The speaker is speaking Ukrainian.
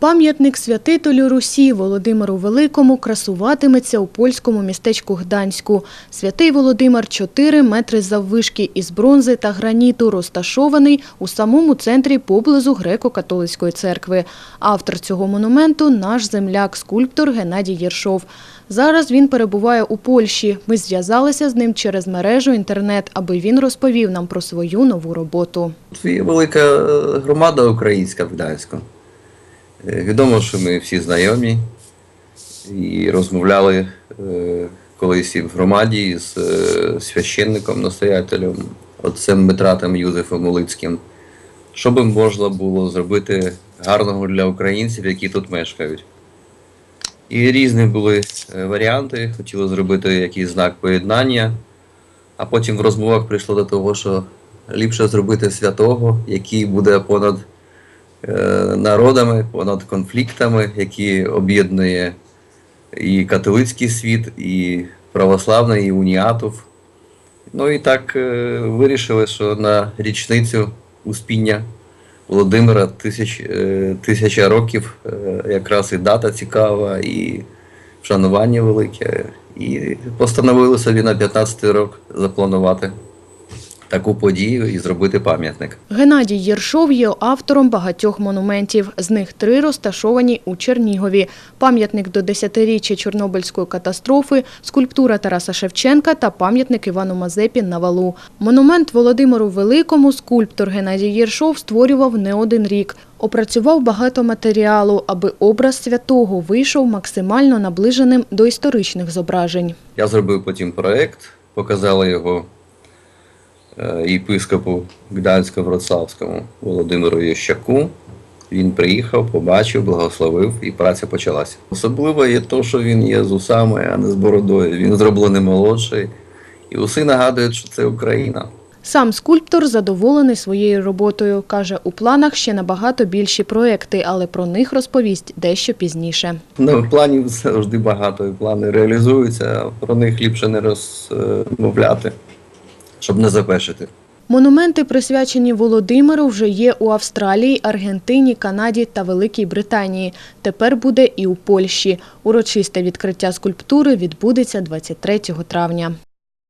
Пам'ятник святителю Русі Володимиру Великому красуватиметься у польському містечку Гданську. Святий Володимир 4 метри заввишки із бронзи та граніту, розташований у самому центрі поблизу греко-католицької церкви. Автор цього монументу – наш земляк, скульптор Геннадій Єршов. Зараз він перебуває у Польщі. Ми зв'язалися з ним через мережу інтернет, аби він розповів нам про свою нову роботу. Тут є велика е, громада українська в Гданську. Е, Відомо, що ми всі знайомі і розмовляли е, колись і в громаді з е, священником, настоятелем, отцем Митратом Юзефом Улицьким, що би можна було зробити гарного для українців, які тут мешкають. І різні були варіанти, хотіли зробити якийсь знак поєднання, а потім в розмовах прийшло до того, що ліпше зробити святого, який буде понад народами, понад конфліктами, який об'єднує і католицький світ, і православний, і уніатов. Ну і так е, вирішили, що на річницю успіння Володимира тисяч, е, тисяча років е, якраз і дата цікава, і вшанування велике. І постановили собі на 15 рок запланувати таку подію і зробити пам'ятник. Геннадій Єршов є автором багатьох монументів. З них три розташовані у Чернігові. Пам'ятник до 10-річчя Чорнобильської катастрофи, скульптура Тараса Шевченка та пам'ятник Івану Мазепі на валу. Монумент Володимиру Великому скульптор Геннадій Єршов створював не один рік. Опрацював багато матеріалу, аби образ святого вийшов максимально наближеним до історичних зображень. Я зробив потім проєкт, показали його єпископу Гдансько-Вроцлавському Володимиру Ющаку. Він приїхав, побачив, благословив і праця почалася. Особливо є те, що він є з усами, а не з бородою. Він зроблений молодший. І уси нагадують, що це Україна. Сам скульптор задоволений своєю роботою. Каже, у планах ще набагато більші проекти, але про них розповість дещо пізніше. Ну, планів завжди багато, і плани реалізуються, а про них ліпше не розмовляти, щоб не запешити. Монументи, присвячені Володимиру, вже є у Австралії, Аргентині, Канаді та Великій Британії. Тепер буде і у Польщі. Урочисте відкриття скульптури відбудеться 23 травня.